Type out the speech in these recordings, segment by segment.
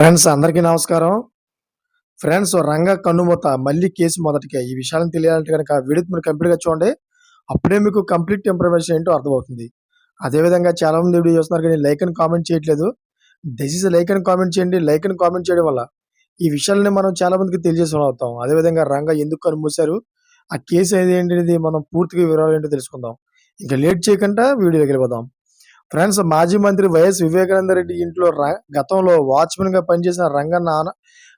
Friends అందరికీ నమస్కారం. Friends రంగ కన్నుమూత మళ్ళీ కేసు మొదటికే. ఈ విషయాలను తెలియాలంటే కనుక వీడియో మీరు కంప్లీట్గా చూడండి. అప్పుడే మీకు కంప్లీట్ ఇన్ఫర్మేషన్ ఏంటో అర్థమవుతుంది. అదేవిధంగా చాలా మంది వీడియో చూస్తున్నారు కానీ లైక్ అని కామెంట్ చేయట్లేదు. దయచేసి లైక్ అని కామెంట్ చేయండి. లైక్ అని కామెంట్ చేయడం వల్ల ఈ విషయాలని మనం చాలా మందికి తెలియజేసిన అవుతాం. అదేవిధంగా రంగ ఎందుకు కనుమూశారు ఆ కేసు ఏది ఏంటిది మనం పూర్తిగా వివరాలు ఏంటో తెలుసుకుందాం. ఇంకా లేట్ చేయకుండా వీడియోకి వెళ్ళిపోదాం. ఫ్రెండ్స్ మాజీ మంత్రి వైఎస్ వివేకానంద రెడ్డి ఇంట్లో గతంలో వాచ్మెన్గా పనిచేసిన రంగన్న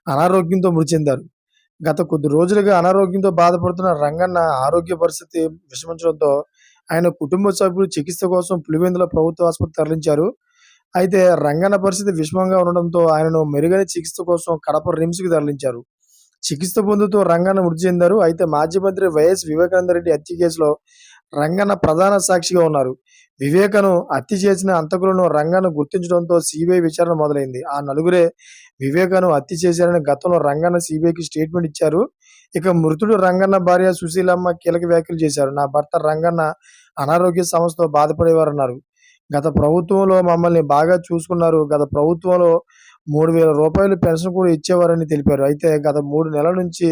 అనారోగ్యంతో మృతి చెందారు గత కొద్ది రోజులుగా అనారోగ్యంతో బాధపడుతున్న రంగన్న ఆరోగ్య పరిస్థితి విషమించడంతో ఆయన కుటుంబ సభ్యులు చికిత్స కోసం పులివెందుల ప్రభుత్వ ఆసుపత్రి తరలించారు. అయితే రంగన్న పరిస్థితి విషమంగా ఉండడంతో ఆయనను మెరుగైన చికిత్స కోసం కడప రిమ్స్కి తరలించారు. చికిత్స పొందుతూ రంగన్న మృతి చెందారు అయితే మాజీ మంత్రి వైఎస్ వివేకానంద రెడ్డి హత్య కేసులో రంగన్న ప్రధాన సాక్షిగా ఉన్నారు. వివేకను హత్య చేసిన అంతకులను రంగను గుర్తించడంతో సిబిఐ విచారణ మొదలైంది. ఆ నలుగురే వివేకను హత్య చేశారని గతంలో రంగన్న సిబిఐకి స్టేట్మెంట్ ఇచ్చారు. ఇక మృతుడు రంగన్న భార్య సుశీలమ్మ కీలక వ్యాఖ్యలు చేశారు. నా భర్త రంగన్న అనారోగ్య సమస్యతో బాధపడేవారన్నారు. గత ప్రభుత్వంలో మమ్మల్ని బాగా చూసుకున్నారు. గత ప్రభుత్వంలో మూడు వేల రూపాయలు పెన్షన్ కూడా ఇచ్చేవారని తెలిపారు. అయితే గత మూడు నెలల నుంచి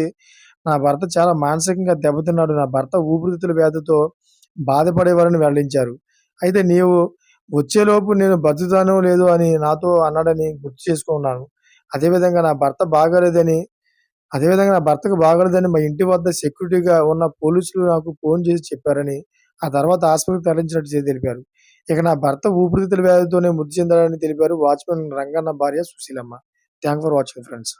నా భర్త చాలా మానసికంగా దెబ్బతిన్నాడు. నా భర్త ఊపిరితిత్తుల వ్యాధితో బాధపడేవారని వెల్లడించారు. అయితే నీవు వచ్చేలోపు నేను బతుకుతానో లేదో అని నాతో అన్నాడని గుర్తు చేసుకున్నాను. అదేవిధంగా నా భర్త బాగాలేదని అదేవిధంగా నా భర్తకు బాగాలేదని మా ఇంటి వద్ద సెక్యూరిటీగా ఉన్న పోలీసులు నాకు ఫోన్ చేసి చెప్పారని ఆ తర్వాత ఆసుపత్రికి తరలించినట్టు తెలిపారు. ఇక నా భర్త ఊపిరితిత్తుల వ్యాధితోనే మృతి చెందాడని తెలిపారు వాచ్మెన్ రంగన్న భార్య Sushilamma. Thank for watching friends.